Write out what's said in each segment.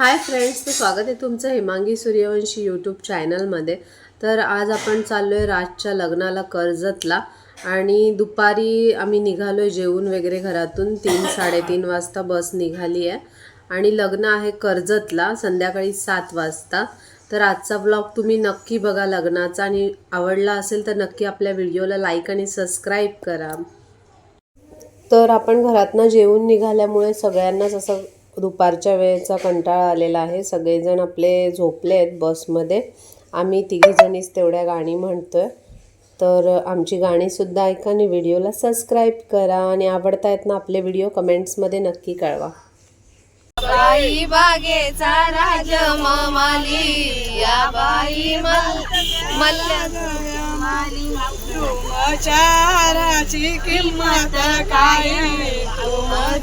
Hi friends तर स्वागत आहे तुमचं हेमांगी सूर्यवंशी यूट्यूब चॅनलमध्ये तर आज आपण चाललो आहे राजच्या लग्नाला कर्जतला आणि दुपारी आम्ही निघालो आहे जेवून वगैरे घरातून. तीन साडेतीन वाजता बस निघाली आहे. आणि लग्न आहे कर्जतला संध्याकाळी सात वाजता. तर आजचा ब्लॉग तुम्ही नक्की बघा लग्नाचा आणि आवडला असेल तर नक्की आपल्या व्हिडिओला लाईक आणि सबस्क्राईब करा. तर आपण घरातनं जेवून निघाल्यामुळे सगळ्यांनाच असं दुपारच्या वेळेचा कंटाळा आलेला आहे. सगळेजण आपले झोपले आहेत बसमध्ये. आम्ही तिघीजणीच तेवढ्या गाणी म्हणतो आहे तर आमची गाणीसुद्धा ऐका आणि व्हिडिओला सबस्क्राईब करा आणि आवडतायत ना आपले व्हिडिओ कमेंट्समध्ये नक्की कळवा. बाई बागेचा राज माली या बाई मल्ल्या चाराची किंमत काय?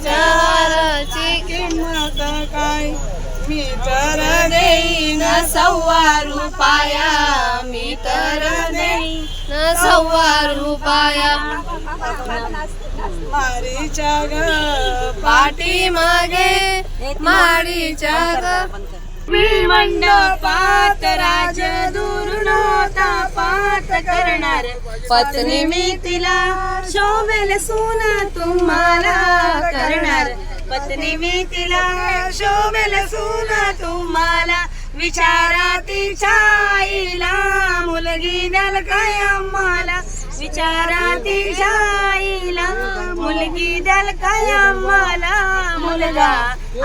चाराची किंमत काय? मी तर देईन सव्वा रुपया. मी तर देईन सव्वा रुपया. मारीच्या ग पाठी मागे माडीच्या ग मंडपात राज पात करणार. पत्नी मी तिला शोभेल सून तुम्हाला करणार. पत्नी मी तिला शोभेल सून तुम्हाला विचारा तिच्या आईला मुलगी द्याल काय आम्हाला? विचारा तिच्या आईला मुलगी द्याल काय आम्हाला? मुलगा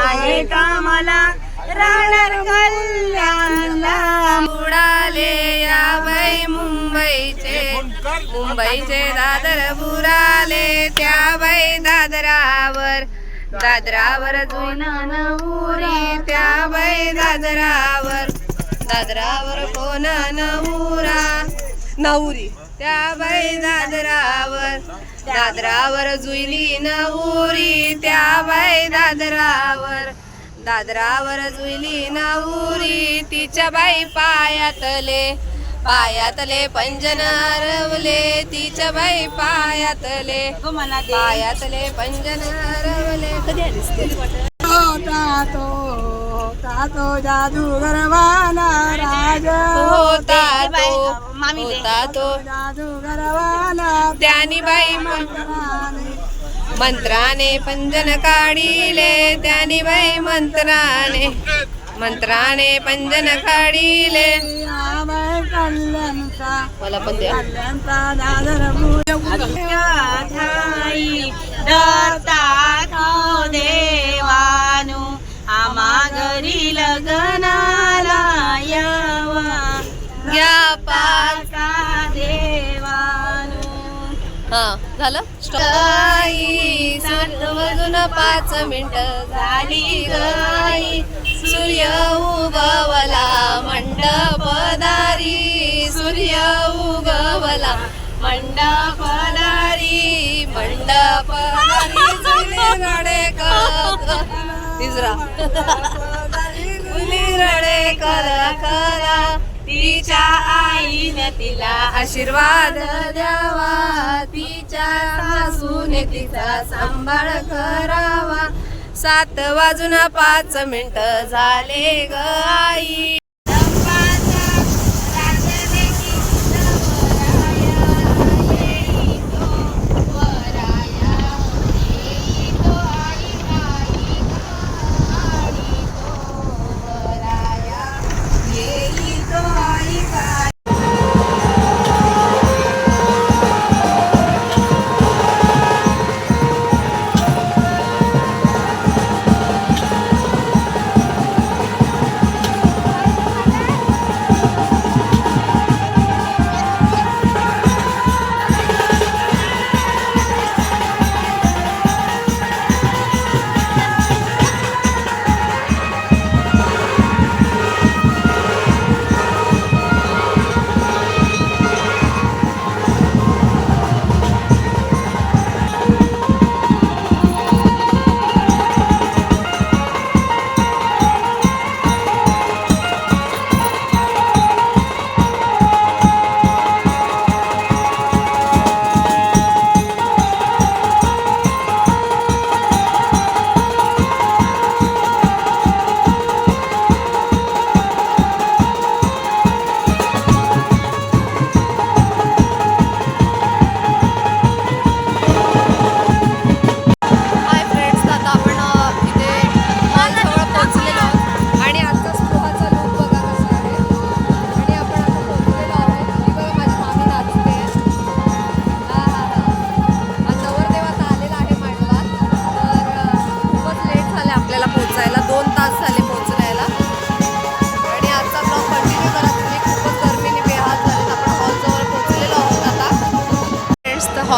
आहे का मला? राहणार कल्याणला बुडाले या बाई मुंबईचे. मुंबईचे दादर बुडाले त्या बाई दादरावर. दादरावर जुना नवरी त्या बाई दादरावर. दादरावर कोण नवरा नवरी. त्या बाई दादरावर. दादरावर जुईली नवरी त्या बाई दादरावर. दादरावर जुईली नवरी तिच्या बाई पायातले. पायातले पंजन रवले तिच्या बाई पायातले. पायातले पंजन रवले कधी आलीस तू? होता तो होता तो जादूगरवाला राज. होता तो होता तो जादूगरवाला त्यानी बाई मंत्राने पंजन काढिले. त्यानी बाई मंत्राने मंत्राने पंजन काढिले. मला पण द्या. देवानु आम्हा घरी लग्नाला यावा. घ्या पाच देवानु. हा झालं? सूर्य वाजून पाच मिनिट झाली गाई सूर्य उगवला मंडपदारी सूर्य उगवला मंडपदारी मंडपदारी जुले रडे तिसरा. रडे करा तिच्या आईने तिला आशीर्वाद द्यावा. तिच्या सासूने तिचा सांभाळ करावा. सात वाजून पाच मिनिट झाले ग आई.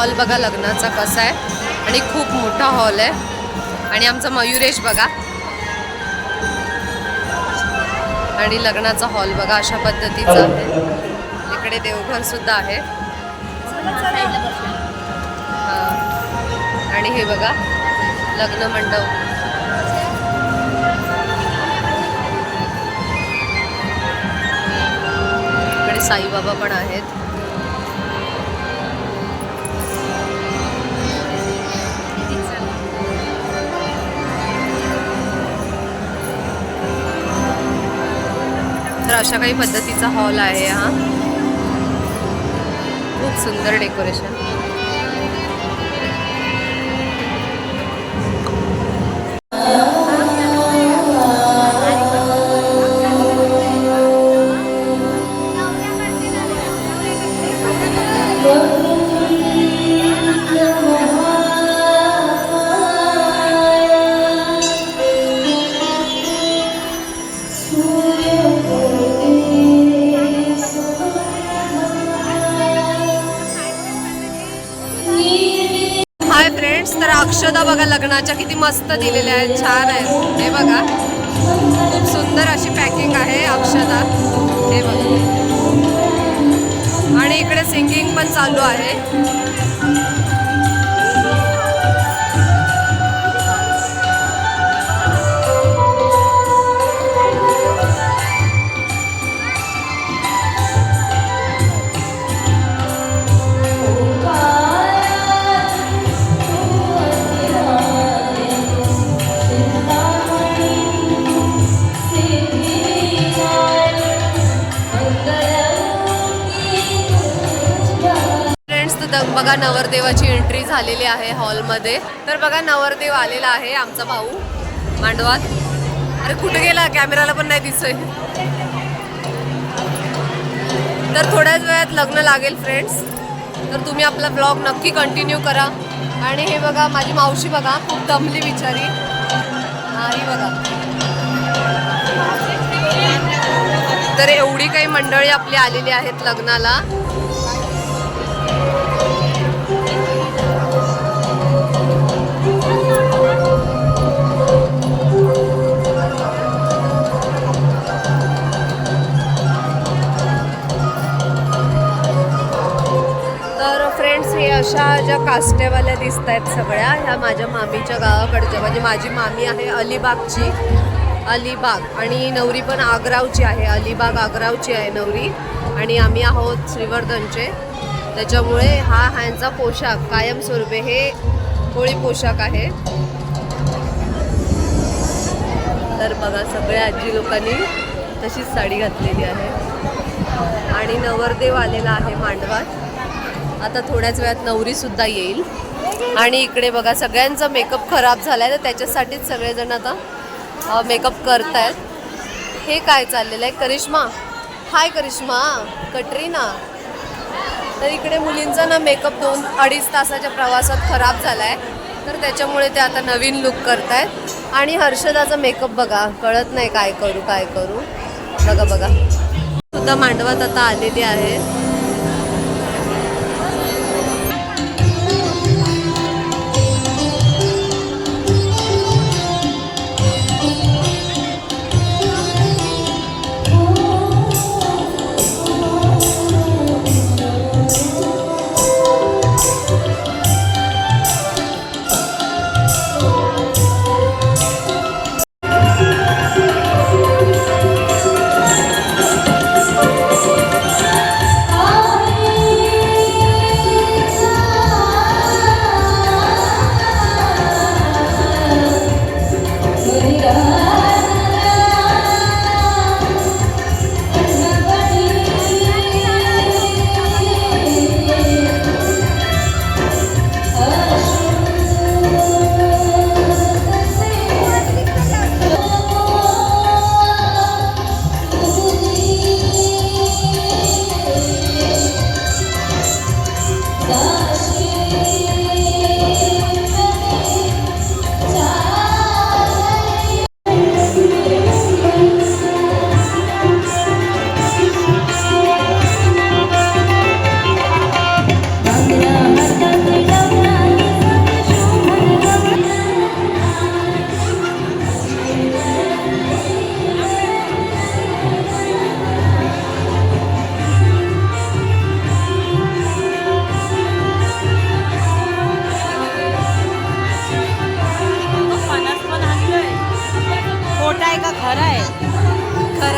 हॉल बघा लग्नाचा कसा आहे. आणि खूप मोठा हॉल आहे. आणि आमचा मयुरेश बघा. आणि लग्नाचा हॉल बघा अशा पद्धतीचा. आहे इकडे देवघर सुद्धा आहे. आणि हे बघा लग्न मंडप. इकडे साईबाबा पण आहेत. अशा काही पद्धतीचा हॉल आहे हा. खूप सुंदर डेकोरेशन. मस्त दिलेले आहेत. छान आहेत. हे बघा. खूप सुंदर अशी पॅकिंग आहे अक्षदा हे बघा. आणि इकडे सिंगिंग पण चालू आहे. फ्रेंड्स तर बघा नवरदेवाची एंट्री झालेली आहे हॉलमध्ये तर बघा नवरदेव आलेला आहे आमचा भाऊ मांडवात अरे कुठे गेला? कॅमेराला पण नाही दिसतोय. तर थोड्याच वेळात लग्न लागेल फ्रेंड्स तर तुम्ही आपला ब्लॉग नक्की कंटिन्यू करा. आणि हे बघा माझी मावशी बघा खूप दमली बिचारी. हा ही बघा. तर एवढी काही मंडळी आपली आलेली आहेत लग्नाला. अशा ज्या कास्टेवाल्या दिसत आहेत सगळ्या ह्या माझ्या मामीच्या गावाकडच्या म्हणजे माझी मामी आहे अलिबागची. अलिबाग आणि नवरी पण आग्रावची आहे. अलिबाग आग्रावची आहे नवरी. आणि आम्ही आहोत श्रीवर्धनचे. त्याच्यामुळे हा ह्यांचा पोशाख कायमस्वरूपी हे होळी पोशाख आहे. तर बघा सगळ्या आजी लोकांनी तशीच साडी घातलेली आहे. आणि नवरदेव आलेला आहे मांडवात आता थोड्याच वेळात नवरीसुद्धा येईल. आणि इकडे बघा सगळ्यांचा मेकअप खराब झाला आहे तर त्याच्यासाठीच सगळेजण आता मेकअप करत आहेत हे काय चाललेलं आहे? करिश्मा. हाय करिश्मा. कटरीना. तर इकडे मुलींचा ना मेकअप दोन अडीच तासाच्या प्रवासात खराब झाला आहे तर त्याच्यामुळे ते आता नवीन लुक आहेत आणि हर्षदाचा मेकअप बघा कळत नाही काय करू काय करू. बघा बघा. सुद्धा मांडवात आता आलेली आहे.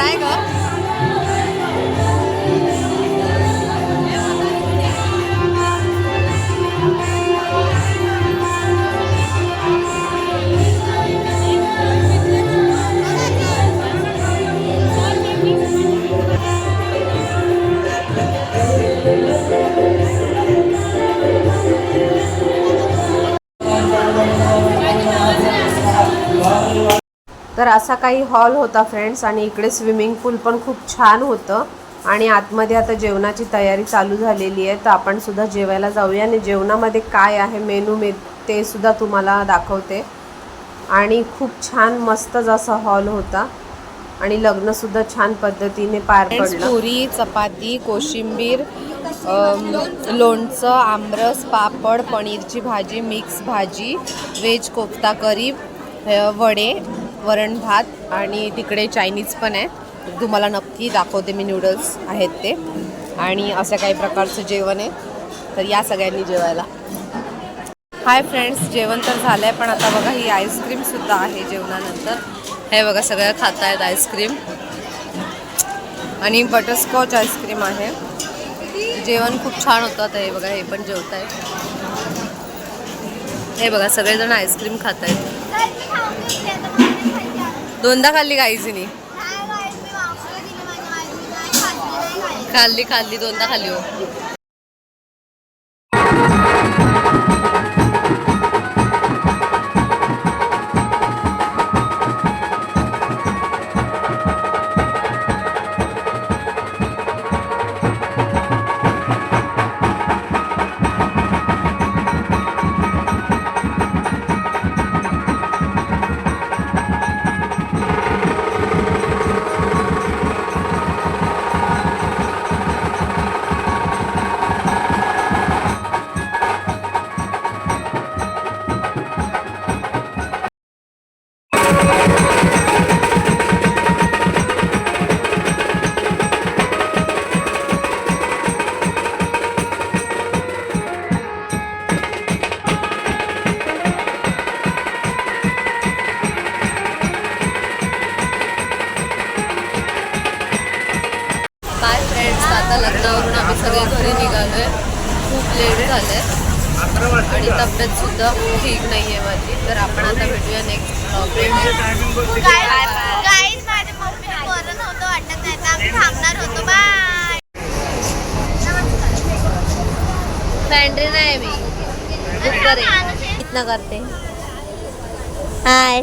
खरं आहे ग तर असा काही हॉल होता फ्रेंड्स आणि इकडे स्विमिंग पूल पण खूप छान होतं. आणि आतमध्ये आता जेवणाची तयारी चालू झालेली आहे. तर आपण सुद्धा जेवायला जाऊया आणि जेवणामध्ये काय आहे मेनू मे ते सुद्धा तुम्हाला दाखवते. आणि खूप छान मस्तच असा हॉल होता. आणि लग्नसुद्धा छान पद्धतीने पार पडलं. पुरी चपाती कोशिंबीर लोणचं आमरस पापड पनीरची भाजी मिक्स भाजी व्हेज कोफ्ता करी वडे वरण भात आणि तिकडे चायनीज पण आहे. तुम्हाला नक्की दाखवते मी नूडल्स आहेत ते. आणि अशा काही प्रकारचं जेवण आहे. तर या सगळ्यांनी जेवायला. हाय फ्रेंड्स जेवण तर झालं आहे पण आता बघा ही आईस्क्रीमसुद्धा आहे जेवणानंतर. हे बघा सगळ्या खात आहेत आईस्क्रीम आणि बटरस्कॉच आईस्क्रीम आहे. जेवण खूप छान होतं आता हे बघा हे पण जेवत आहे हे बघा सगळेजण आईस्क्रीम खात आहेत दोनदा खाल्ली काहीच खाल्ली खाल्ली दोनदा खाल्ली हो. आता लग्नावरून आम्ही सगळे घरी निघालोय. खूप लेट झालंय. आणि तब्येत सुद्धा ठीक नाही आहे माझी. तर आपण आता भेटूया नेक्स्ट वाटत नाही मी. इतना करते. हाय